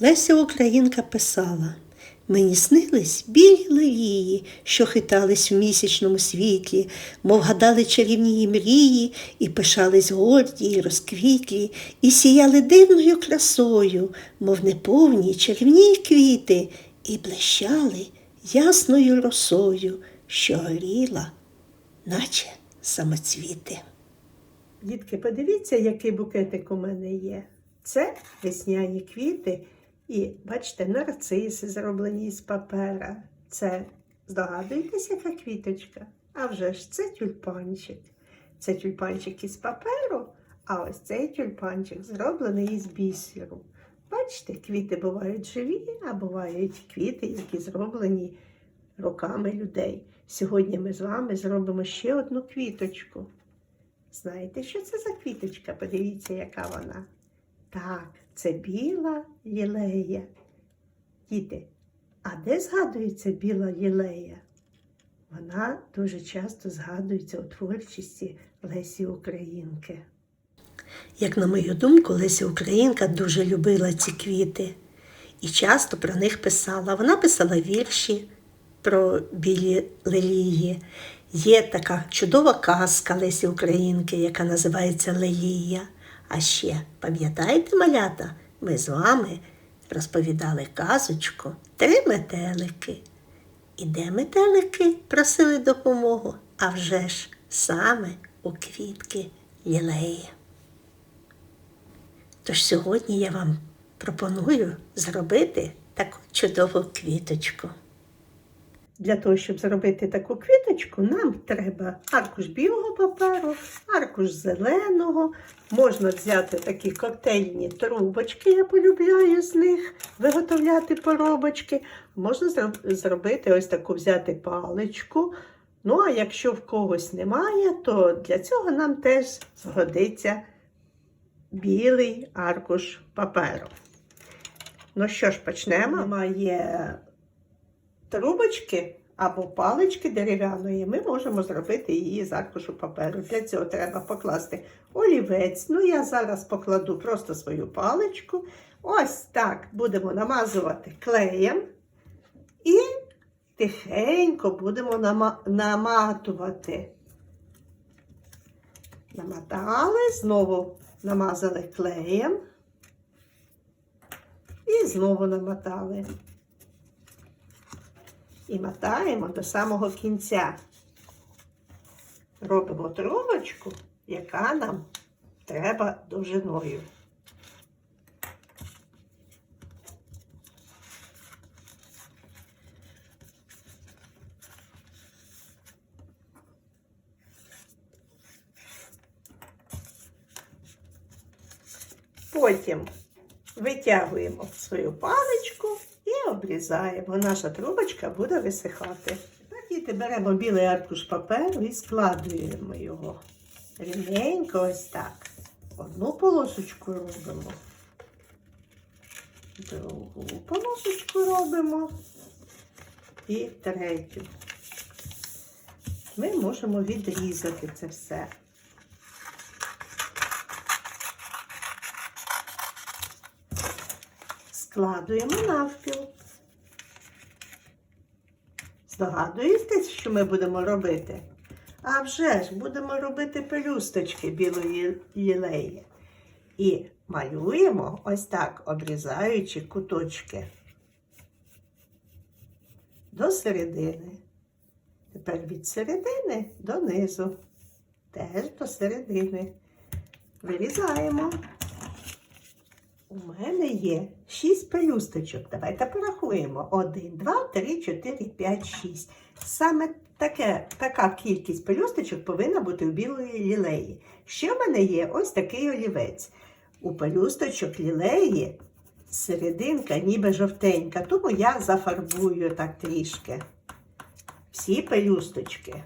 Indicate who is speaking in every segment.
Speaker 1: Леся Українка писала Мені снились білі лилії, що хитались в місячному світлі, мов гадали чарівні мрії, і пишались горді, і розквітлі, і сіяли дивною красою, мов неповні чарівні квіти, і блищали ясною росою, що горіла, наче самоцвіти. Дітки, подивіться, який букетик у мене є. Це весняні квіти і, бачите, нарциси зроблені з папера. Це, здогадуєтесь, яка квіточка? А вже ж це тюльпанчик. Це тюльпанчик із паперу, а ось цей тюльпанчик зроблений із бісеру. Бачите, квіти бувають живі, а бувають квіти, які зроблені руками людей. Сьогодні ми з вами зробимо ще одну квіточку. Знаєте, що це за квіточка? Подивіться, яка вона. Так, це біла лілея. Діти, а де згадується біла лілея? Вона дуже часто згадується у творчості Лесі Українки. Як на мою думку, Леся Українка дуже любила ці квіти і часто про них писала. Вона писала вірші про білі лелії. Є така чудова казка Лесі Українки, яка називається Лелія. А ще, пам'ятаєте, малята, ми з вами розповідали казочку Три метелики. І де метелики просили допомогу? А вже ж саме у квітки лілеї. Тож сьогодні я вам пропоную зробити таку чудову квіточку. Для того, щоб зробити таку квіточку, нам треба аркуш білого паперу, аркуш зеленого. Можна взяти такі коктейльні трубочки, я полюбляю з них виготовляти поробочки. Можна зробити ось таку взяти паличку. Ну, а якщо в когось немає, то для цього нам теж згодиться білий аркуш паперу. Ну що ж, почнемо. Немає трубочки або палички дерев'яної, ми можемо зробити її з аркушу паперу. Для цього треба покласти олівець. Ну, я зараз покладу просто свою паличку. Ось так будемо намазувати клеєм і тихенько будемо нама- наматувати. Намотали, знову намазали клеєм і знову намотали і мотаємо до самого кінця. Робимо трубочку, яка нам треба довжиною. Потім витягуємо свою паличку обрізаємо. Наша трубочка буде висихати. Так, діти, беремо білий аркуш паперу і складуємо його. Рівненько ось так. Одну полосочку робимо. Другу полосочку робимо. І третю. Ми можемо відрізати це все. Складуємо навпіл. Здогадуєтесь, що ми будемо робити? А вже ж будемо робити пелюсточки білої лілеї. І малюємо ось так, обрізаючи куточки до середини. Тепер від середини до низу. Теж до середини. Вирізаємо. У мене є 6 пелюсточок. Давайте порахуємо. 1, 2, 3, 4, 5, 6. Саме таке, така кількість пелюсточок повинна бути у білої лілеї. Ще в мене є ось такий олівець. У пелюсточок лілеї серединка ніби жовтенька, тому я зафарбую так трішки. Всі пелюсточки.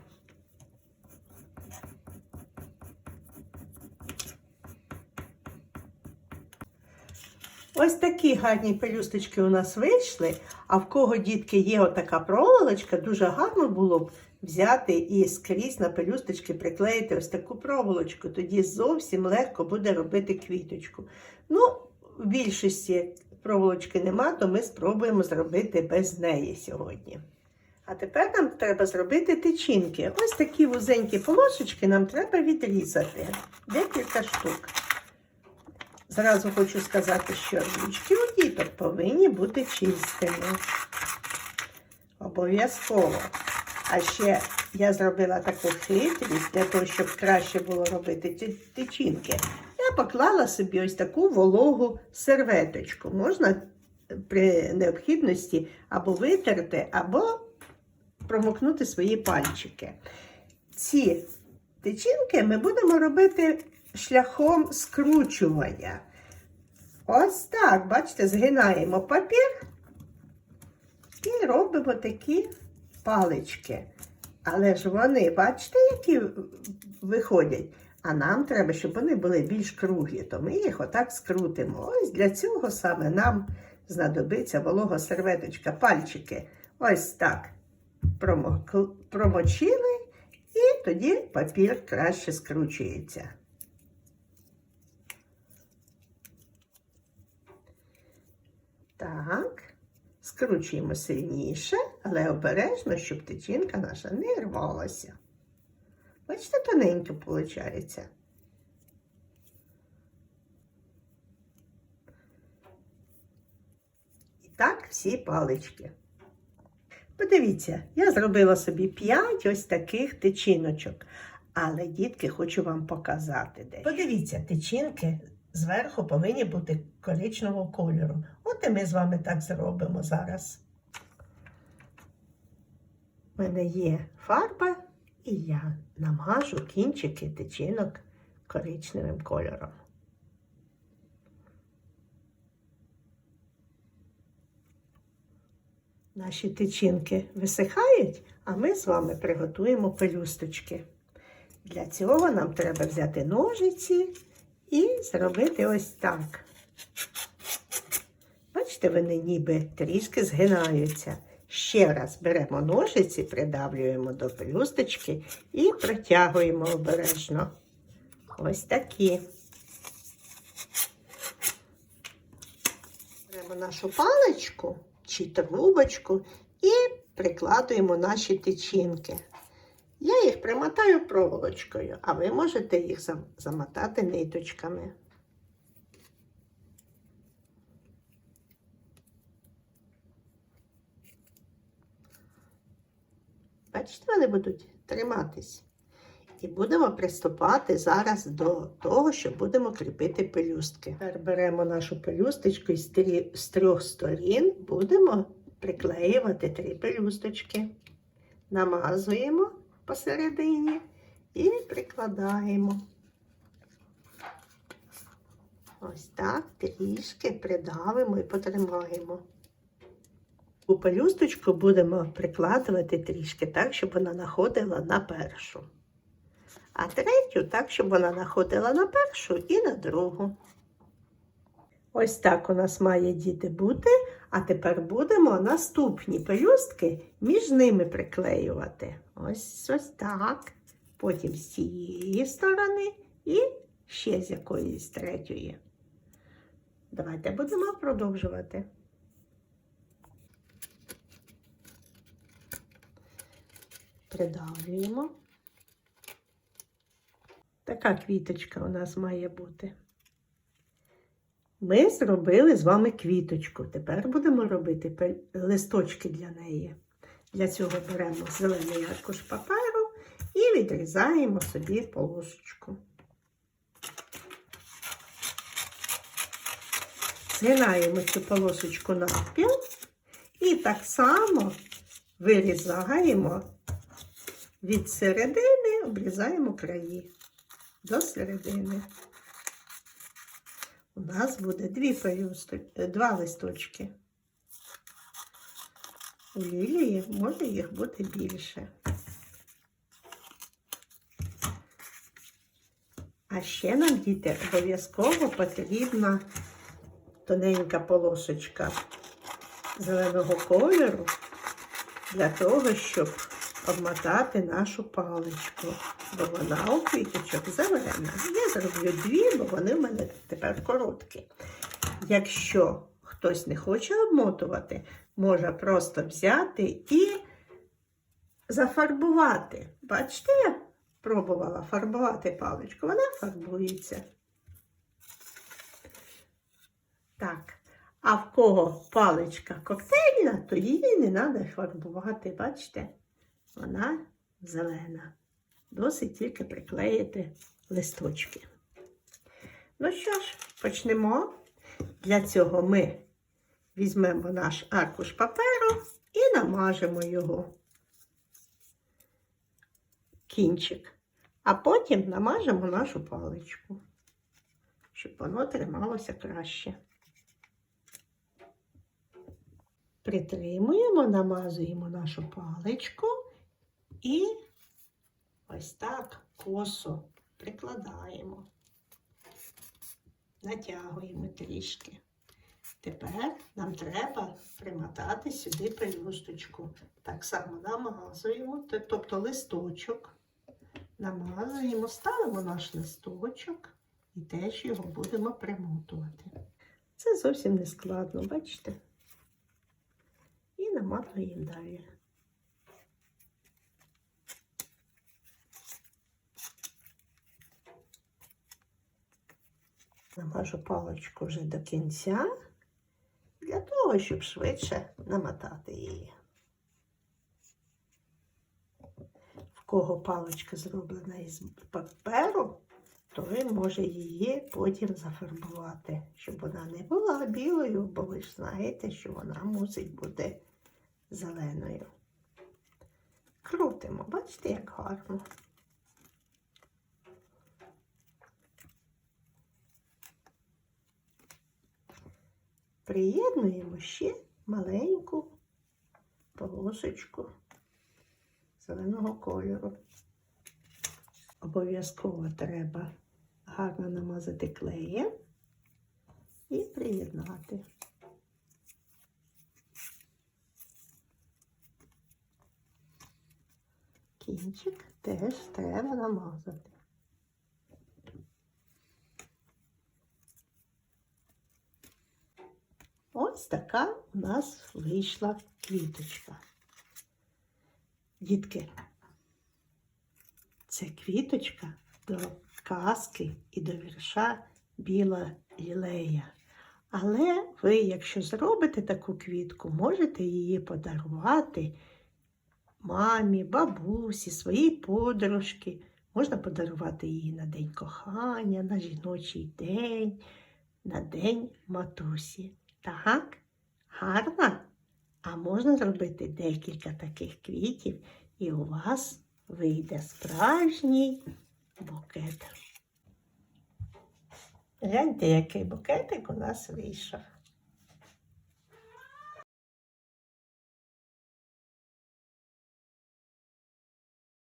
Speaker 1: Ось такі гарні пелюсточки у нас вийшли. А в кого, дітки, є отака проволочка, дуже гарно було б взяти і скрізь на пелюсточки приклеїти ось таку проволочку. Тоді зовсім легко буде робити квіточку. Ну, в більшості проволочки нема, то ми спробуємо зробити без неї сьогодні. А тепер нам треба зробити тичинки. Ось такі вузенькі полосочки нам треба відрізати. Декілька штук. Зразу хочу сказати, що ручки у діток повинні бути чистими. Обов'язково. А ще я зробила таку хитрість для того, щоб краще було робити ці тичинки. Я поклала собі ось таку вологу серветочку. Можна при необхідності або витерти, або промокнути свої пальчики. Ці тичинки ми будемо робити шляхом скручування. Ось так, бачите, згинаємо папір і робимо такі палички. Але ж вони, бачите, які виходять. А нам треба, щоб вони були більш круглі, то ми їх отак скрутимо. Ось для цього саме нам знадобиться волога серветочка, пальчики. Ось так промочили, і тоді папір краще скручується. Так, скручуємо сильніше, але обережно, щоб тичинка наша не рвалася. Бачите, тоненько виходить. І так всі палички. Подивіться, я зробила собі 5 ось таких тичиночок. Але, дітки, хочу вам показати де. Подивіться, тичинки зверху повинні бути коричневого кольору. От і ми з вами так зробимо зараз. У мене є фарба, і я намажу кінчики тичинок коричневим кольором. Наші тичинки висихають, а ми з вами приготуємо пелюсточки. Для цього нам треба взяти ножиці і зробити ось так. Бачите, вони ніби трішки згинаються. Ще раз беремо ножиці, придавлюємо до пелюсточки і протягуємо обережно. Ось такі. Беремо нашу паличку чи трубочку і прикладуємо наші тичинки. Я їх примотаю проволочкою, а ви можете їх замотати ниточками. Бачите, вони будуть триматись. І будемо приступати зараз до того, що будемо кріпити пелюстки. Тепер беремо нашу пелюсточку і з, трьох сторін будемо приклеювати три пелюсточки. Намазуємо посередині і прикладаємо. Ось так трішки придавимо і потримаємо. У пелюсточку будемо прикладувати трішки так, щоб вона находила на першу. А третю так, щоб вона находила на першу і на другу. Ось так у нас має діти бути. А тепер будемо наступні пелюстки між ними приклеювати. Ось ось так. Потім з цієї сторони і ще з якоїсь третьої. Давайте будемо продовжувати. Придавлюємо. Така квіточка у нас має бути. Ми зробили з вами квіточку. Тепер будемо робити листочки для неї. Для цього беремо зелений аркуш паперу і відрізаємо собі полосочку. Згинаємо цю полосочку навпіл і так само вирізаємо від середини, обрізаємо краї до середини. У нас буде дві пелюсто- два листочки. У лілії може їх бути більше. А ще нам, діти, обов'язково потрібна тоненька полосочка зеленого кольору для того, щоб обмотати нашу паличку, бо вона у квіточок зелена. Я зроблю дві, бо вони в мене тепер короткі. Якщо хтось не хоче обмотувати, може просто взяти і зафарбувати. Бачите, я пробувала фарбувати паличку, вона фарбується. Так, а в кого паличка коктейльна, то її не треба фарбувати. Бачите, вона зелена. Досить тільки приклеїти листочки. Ну що ж, почнемо. Для цього ми візьмемо наш аркуш паперу і намажемо його кінчик, а потім намажемо нашу паличку, щоб воно трималося краще. Притримуємо, намазуємо нашу паличку і ось так косо прикладаємо, натягуємо трішки. Тепер нам треба примотати сюди пелюсточку. Так само намазуємо, тобто листочок. Намазуємо, ставимо наш листочок і теж його будемо примотувати. Це зовсім не складно, бачите? І наматуємо далі. Намажу паличку вже до кінця для того, щоб швидше намотати її. В кого паличка зроблена із паперу, той може її потім зафарбувати, щоб вона не була білою, бо ви ж знаєте, що вона мусить бути зеленою. Крутимо, бачите, як гарно. Приєднуємо ще маленьку полосочку зеленого кольору. Обов'язково треба гарно намазати клеєм і приєднати. Кінчик теж треба намазати. Ось така у нас вийшла квіточка. Дітки, це квіточка до казки і до вірша Біла лілея. Але ви, якщо зробите таку квітку, можете її подарувати мамі, бабусі, своїй подружки. Можна подарувати її на День кохання, на жіночий день, на День матусі. Так, гарно. А можна зробити декілька таких квітів, і у вас вийде справжній букет. Гляньте, який букетик у нас вийшов.